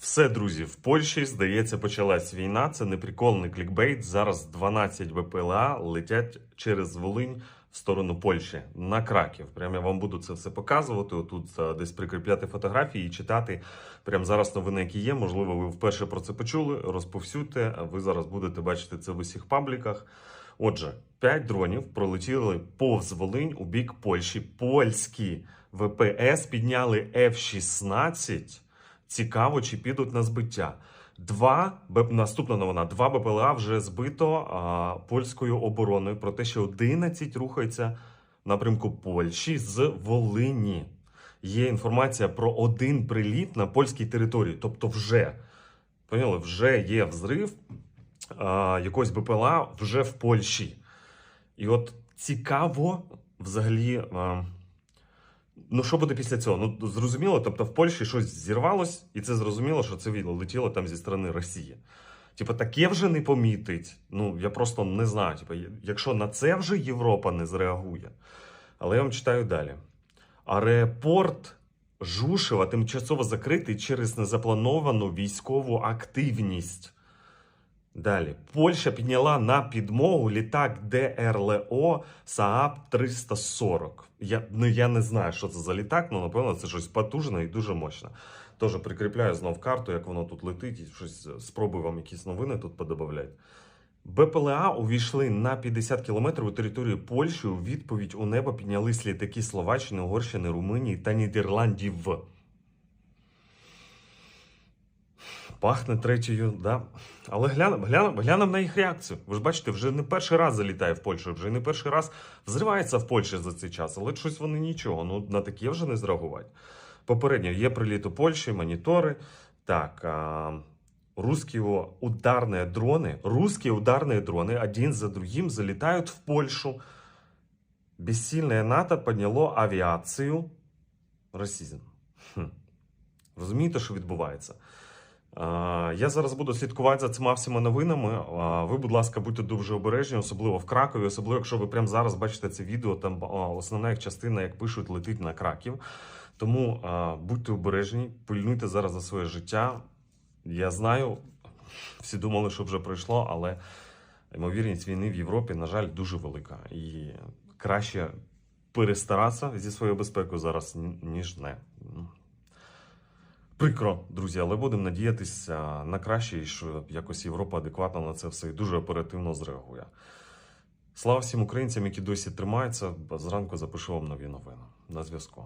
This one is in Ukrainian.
Все, друзі, в Польщі, здається, почалась війна. Це не прикольний клікбейт. Зараз 12 БПЛА летять через Волинь в сторону Польщі на Краків. Прямо я вам буду це все показувати. Отут десь прикріпляти фотографії і читати. Прямо зараз новини, які є. Можливо, ви вперше про це почули. Розповсюдьте. Ви зараз будете бачити це в усіх пабліках. Отже, 5 дронів пролетіли повз Волинь у бік Польщі. Польські ВПС підняли F-16. Цікаво, чи підуть на збиття. Два наступна новина. Два БПЛА вже збито а, польською обороною. Про те, що 11 рухаються в напрямку Польщі з Волині. Є інформація про один приліт на польській території. Тобто, вже поняли, вже є взрив а, якогось БПЛА вже в Польщі. І от цікаво взагалі. А, Ну, що буде після цього? Ну, зрозуміло, тобто в Польщі щось зірвалось, і це зрозуміло, що це летіло там зі сторони Росії. Типу, таке вже не помітить. Ну, я просто не знаю. Типу, якщо на це вже Європа не зреагує. Але я вам читаю далі. Аеропорт Жушева тимчасово закритий через незаплановану військову активність. Далі. Польща підняла на підмогу літак ДРЛО Saab 340. Я, ну, я не знаю, що це за літак, але напевно це щось потужне і дуже мощне. Тож прикріпляю знов карту, як воно тут летить, і щось спробую вам якісь новини тут подобавляти. БПЛА увійшли на 50 кілометрів у територію Польщі. У відповідь у небо піднялись літаки Словаччини, Угорщини, Румунії та Нідерландів. Пахне третьою, да. Але глянемо глянемо глянемо на їх реакцію. Ви ж бачите, вже не перший раз залітає в Польщу, вже не перший раз взривається в Польщі за цей час, але щось вони нічого. Ну на таке вже не зреагувати. Попередньо є приліт у Польщі, монітори. Так, а, русские ударные дроны, русские ударные дроны один за другим залетают в Польшу. Бессильное НАТО подняло авіацію. Расизм. Хм. Розумієте, що відбувається? Я зараз буду слідкувати за цими всіма новинами. Ви, будь ласка, будьте дуже обережні, особливо в Кракові, особливо, якщо ви прямо зараз бачите це відео, там основна їх частина, як пишуть, летить на Краків. Тому будьте обережні, пильнуйте зараз за своє життя. Я знаю, всі думали, що вже пройшло, але ймовірність війни в Європі, на жаль, дуже велика. І краще перестаратися зі своєю безпекою зараз, ніж не. Прикро, друзі, але будемо надіятися на краще, і що якось Європа адекватно на це все і дуже оперативно зреагує. Слава всім українцям, які досі тримаються. Зранку запишу вам нові новини. На зв'язку.